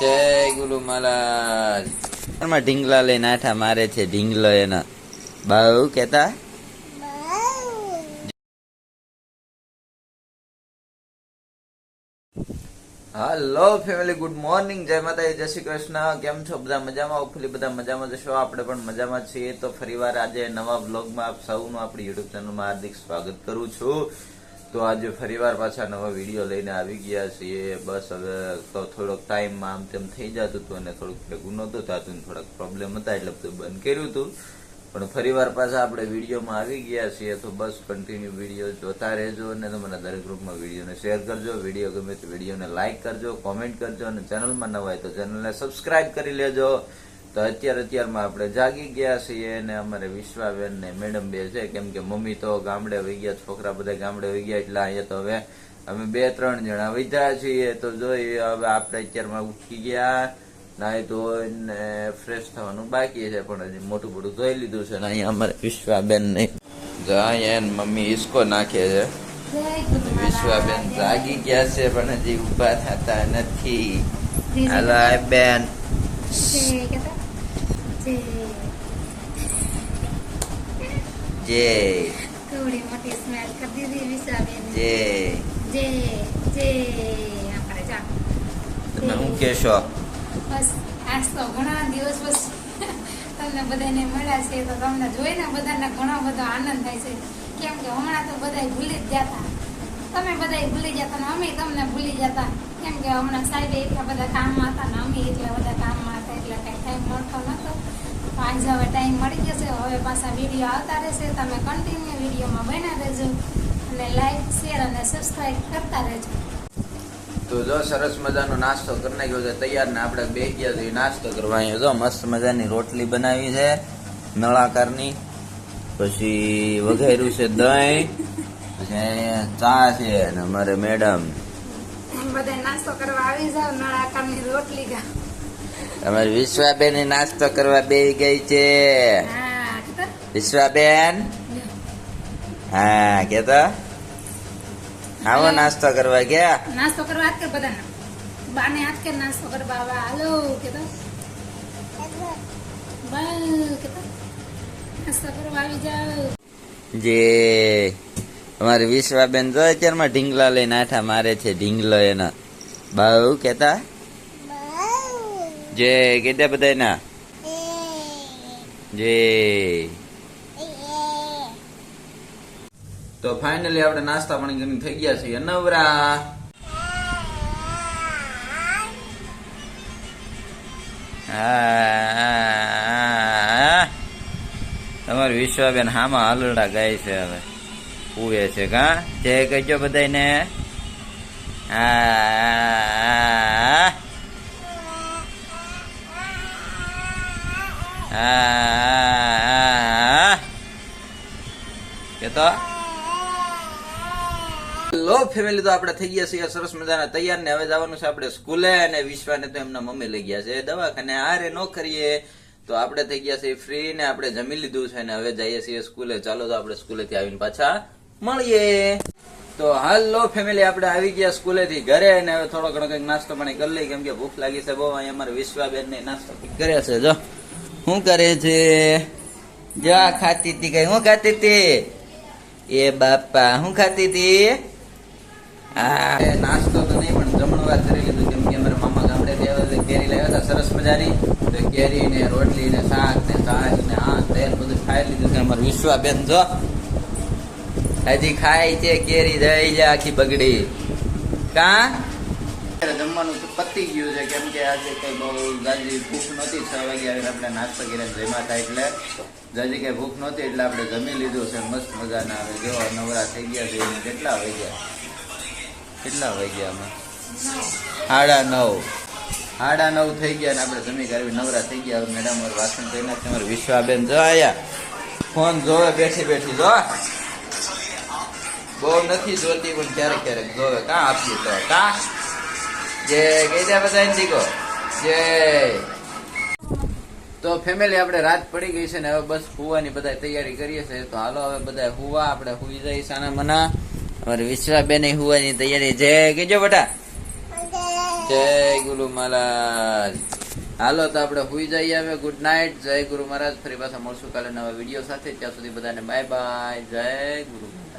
જય ગુરુ મહારાજ. એમાં ઢીંગલા લઈને આઠા મારે છે, ઢીંગલો એના. બહુ કેતા? હાલો ફેમિલી ગુડ મોર્નિંગ જય માતા જય શ્રી કૃષ્ણ. કેમ છો? બધા મજામાં? હોપફુલી બધા મજામાં જશો. આપણે પણ મજામાં છીએ. તો ફરીવાર આજે નવા બ્લોગમાં આપ સૌનું આપણી યુટ્યુબ ચેનલમાં હાર્દિક સ્વાગત કરું છું. તો આજે ફરીવાર પાછા નવા વીડિયો લઈને આવી ગયા છીએ. બસ હવે તો થોડોક ટાઈમમાં આમ તેમ થઈ જતું હતું અને થોડુંક ભેગું નહોતું થતું થોડાક પ્રોબ્લેમ હતા એટલે બધું બંધ કર્યું હતું. પણ ફરીવાર પાછા આપણે વિડીયોમાં આવી ગયા છીએ તો બસ કન્ટિન્યુ વીડિયો જોતા રહેજો અને તમારા દરેક ગ્રુપમાં વિડીયોને શેર કરજો. વીડિયો ગમે તો વિડીયોને લાઇક કરજો કોમેન્ટ કરજો અને ચેનલમાં નવા હોય તો ચેનલને સબસ્ક્રાઇબ કરી લેજો. તો અત્યારે અત્યારમાં આપણે જાગી ગયા છીએ અને અમારે વિશ્વાબેન ને મેડમ બે છે. કેમ કે મમ્મી તો ગામડે વહી ગયા છોકરા બધા ગામડે વહી ગયા એટલે અહીંયા તો હવે અમે બે ત્રણ જણા વધ્યા છીએ. તો જોઈએ હવે આપણે અત્યારમાં ઉઠી ગયા. નાય ધોઈને ફ્રેશ થવાનું બાકી છે પણ હજી મોટું મોટું ધોઈ લીધું છે ને અહીંયા અમારે વિશ્વાબેન ને. અહીંયા મમ્મી ઈસકો નાખે છે. વિશ્વાબેન જાગી ગયા છે પણ હજી ઊભા થતા નથી. હાલો આ બેન જે જે તમે શું કહેશો? બસ આજ તો ઘણા દિવસ બસ તમને બધાને મળ્યા છે તો તમને જોઈને બધાને ઘણો બધો આનંદ થાય છે. કેમ કે હમણાં તો બધા ભૂલી જ જતા તમે બધા ભૂલી જતા ને અમે તમને ભૂલી જતા કેમ કે હમણાં સાહેબ એટલા બધા કામમાં હતા ને અમે એટલા બધા કામમાં એટલે ટાઈમ મળતો નતો પાંચ હવે ટાઈમ મળી જશે હવે પાછા વીડિયો આવતા રહેશે. તમે કન્ટિન્યુ વિડીયોમાં બન્યા રહેજો. અને લાઈક શેર અને સબસ્ક્રાઈબ કરતા રહેજો. તો જો સરસ મજાનો નાસ્તો કરી નાખ્યો છે. તૈયાર ને આપણે બે ગયા તો નાસ્તો કરવા. જો મસ્ત મજાની રોટલી બનાવી છે. નળાકારની. પછી વઘાર્યું છે દહીં. પછી ચા છે અને અમારે મેડમ. બધા નાસ્તો કરવા આવી જાવ નળાકારની રોટલી ગા અમારી વિશ્વાબેન નાસ્તો કરવા બે ગઈ છે. વિશ્વાબેન? હા કેતો? આવો નાસ્તો કરવા ગયા? નાસ્તો કરવા હાથ કર બધાને? બાને હાથ કર નાસ્તો કરવા આવા. હાલો કીધું બસ નાસ્તો કરવા આવી જાવ જે અમારી વિશ્વાબેન જો અત્યારમાં ઢીંગલા લઈને આઠા મારે છે ઢીંગલો એના. બહુ કેતા? જે કેટલા બધા ના જે. તો ફાઇનલી આપણે નાસ્તા પાણી કરીને થઈ ગયા છીએ. નવરા. તમારી વિશ્વાબેન હામાં હાલડા ગાય છે હવે. પૂવે છે, કા? જય કહેજો બધાને હા. હા કે તો લો ફેમિલી તો આપણે થઈ ગયા છીએ સરસ મજાના તૈયાર ને હવે જવાનું છે આપણે સ્કૂલે અને વિશ્વાને તો એમના મમ્મી લઈ ગયા છે. દવાખાને આરે ન કરીએ તો આપણે થઈ ગયા છીએ ફ્રી ને આપણે જમી લીધું છે ને હવે જઈએ છીએ સ્કૂલે. ચાલો તો આપણે સ્કૂલેથી આવીને પાછા મળીએ. તો હાલો ફેમિલી આપણે આવી ગયા સ્કૂલેથી ઘરે અને હવે થોડો ઘણો કંઈક નાસ્તો પાણી કરી લઈ કેમ કે ભૂખ લાગી છે બહુ. અહીંયા અમારે વિશ્વાબેન ને નાસ્તો કર્યા છે. જો. શું કરે છે? જો ખાતી હતી કઈ શું ખાતી હતી? એ બાપા શું ખાતી હતી? હા. નાસ્તો તો નહીં, પણ જમણવાર કરી લીધું, કેમ કે અમારા મામા ગામડે કેરી લાવ્યા હતા, સરસ મજાની. તો કેરી ને રોટલી ને શાક ને છાશ ને આ તેલ બધું ખાઈ લીધું. છે અમારું વિશ્વાબેન જો, હજી ખાય છે કેરી, દઈ જાય આખી બગડી. કા? જમવાનું પતી ગયું છે. કેમ કે આજે કઈ બહુ જાજી ભૂખ નહોતી. છ વાગે આવીને આપણે નાસ્તો કરીને જમ્યા હતા એટલે જાજી કઈ ભૂખ નહોતી એટલે આપણે જમી લીધું છે. મસ્ત મજાના. આવે જો, નવરા થઈ ગયા છે. કેટલા વાગ્યા? કેટલા વાગ્યા અમે સાડા નવ. સાડા નવ થઈ ગયા ને આપણે જમી કરવી નવરા થઈ ગયા. મેડમ વાસણ થઈ નાખે અમારે વિશ્વાબેન જો આયા. ફોન જોવે, બેઠી બેઠી. જો. બહુ નથી જોતી, પણ ક્યારેક ક્યારેક જોવે. કાં આપ્યું તો? કા? તો ફેમિલી આપણે રાત પડી ગઈ છે ને હવે બસ હુવાની બધા તૈયારી કરીએ છીએ. તો હાલો હવે બધા હુવા, આપણે હુઈ જઈ સાના મના. અમારે વિશ્વાબેન હુવાની તૈયારી. જય કેજો બટા. જય ગુરુ મહારાજ. હાલો તો આપણે હુઈ જઈએ હવે. ગુડ નાઇટ જય ગુરુ મહારાજ. ફરી પાછા મળશું કાલે નવા વીડિયો સાથે. ત્યાં સુધી બધાને બાય બાય જય ગુરુ